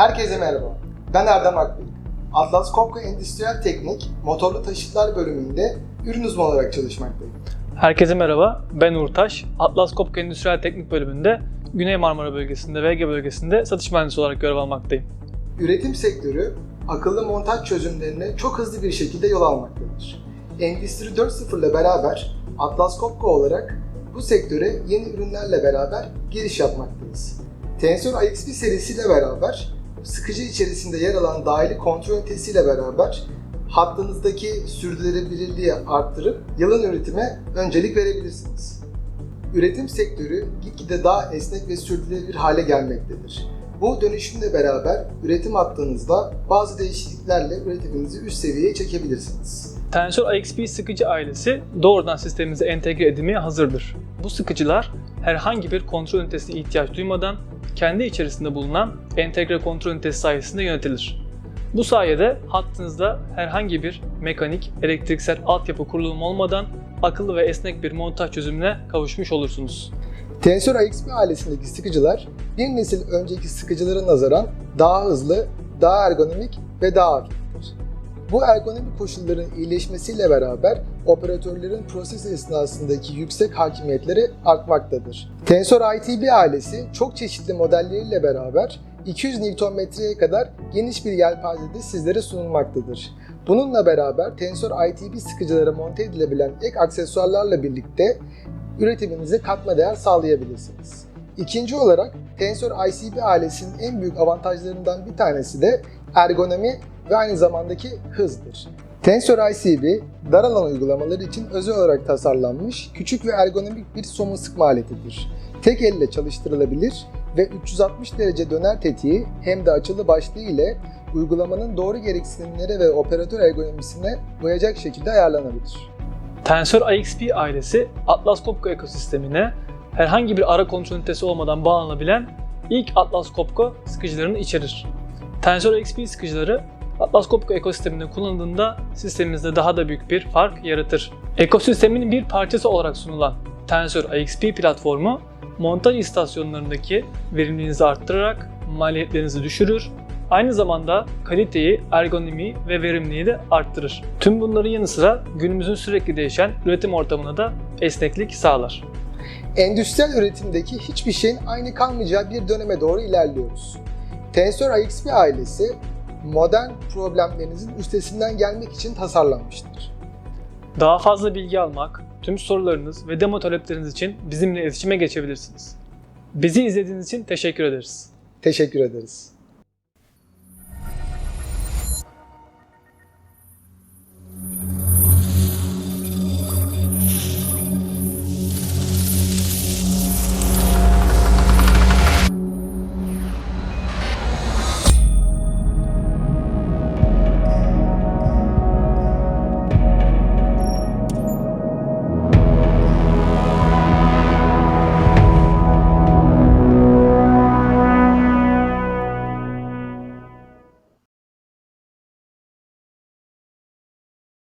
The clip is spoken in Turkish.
Herkese merhaba. Ben Erdem Akbey. Atlas Copco Endüstriyel Teknik Motorlu Taşıtlar bölümünde ürün uzmanı olarak çalışmaktayım. Herkese merhaba, ben Uğur Taş. Atlas Copco Endüstriyel Teknik bölümünde Güney Marmara bölgesinde ve Ege bölgesinde satış mühendisi olarak görev almaktayım. Üretim sektörü akıllı montaj çözümlerine çok hızlı bir şekilde yol almaktadır. Endüstri 4.0 ile beraber Atlas Copco olarak bu sektöre yeni ürünlerle beraber giriş yapmaktayız. Tensor IXP serisiyle beraber sıkıcı içerisinde yer alan dahili kontrol ünitesiyle beraber hattınızdaki sürdürülebilirliği arttırıp yılın üretime öncelik verebilirsiniz. Üretim sektörü gitgide daha esnek ve sürdürülebilir hale gelmektedir. Bu dönüşümle beraber üretim hattınızda bazı değişikliklerle üretiminizi üst seviyeye çekebilirsiniz. Tensor IXP sıkıcı ailesi doğrudan sistemimize entegre edilmeye hazırdır. Bu sıkıcılar herhangi bir kontrol ünitesine ihtiyaç duymadan kendi içerisinde bulunan entegre kontrol ünitesi sayesinde yönetilir. Bu sayede hattınızda herhangi bir mekanik, elektriksel altyapı kurulumu olmadan akıllı ve esnek bir montaj çözümüne kavuşmuş olursunuz. Tensor IXP ailesindeki sıkıcılar bir nesil önceki sıkıcılara nazaran daha hızlı, daha ergonomik ve daha hafiftir. Bu ergonomik koşulların iyileşmesiyle beraber operatörlerin proses esnasındaki yüksek hakimiyetleri artmaktadır. Tensor ITB ailesi çok çeşitli modelleriyle beraber 200 Nm'ye kadar geniş bir yelpazede sizlere sunulmaktadır. Bununla beraber Tensor ITB sıkıcılara monte edilebilen ek aksesuarlarla birlikte üretiminize katma değer sağlayabilirsiniz. İkinci olarak Tensor ICB ailesinin en büyük avantajlarından bir tanesi de ergonomi ve aynı zamandaki hızdır. Tensor ICB dar alan uygulamaları için özel olarak tasarlanmış küçük ve ergonomik bir somun sıkma aletidir. Tek elle çalıştırılabilir ve 360 derece döner tetiği hem de açılı başlığı ile uygulamanın doğru gereksinimlere ve operatör ergonomisine uyacak şekilde ayarlanabilir. Tensor IXP ailesi Atlas Copco ekosistemine herhangi bir ara kontrol ünitesi olmadan bağlanabilen ilk Atlas Copco sıkıcılarını içerir. Tensor IXP sıkıcıları Atlas Copco ekosisteminde kullanıldığında sistemimizde daha da büyük bir fark yaratır. Ekosistemin bir parçası olarak sunulan Tensor IXP platformu montaj istasyonlarındaki verimliliğinizi arttırarak maliyetlerinizi düşürür, aynı zamanda kaliteyi, ergonomiyi ve verimliliği de arttırır. Tüm bunların yanı sıra günümüzün sürekli değişen üretim ortamına da esneklik sağlar. Endüstriyel üretimdeki hiçbir şeyin aynı kalmayacağı bir döneme doğru ilerliyoruz. Tensor IXP ailesi modern problemlerinizin üstesinden gelmek için tasarlanmıştır. Daha fazla bilgi almak, tüm sorularınız ve demo talepleriniz için bizimle iletişime geçebilirsiniz. Bizi izlediğiniz için teşekkür ederiz. Teşekkür ederiz.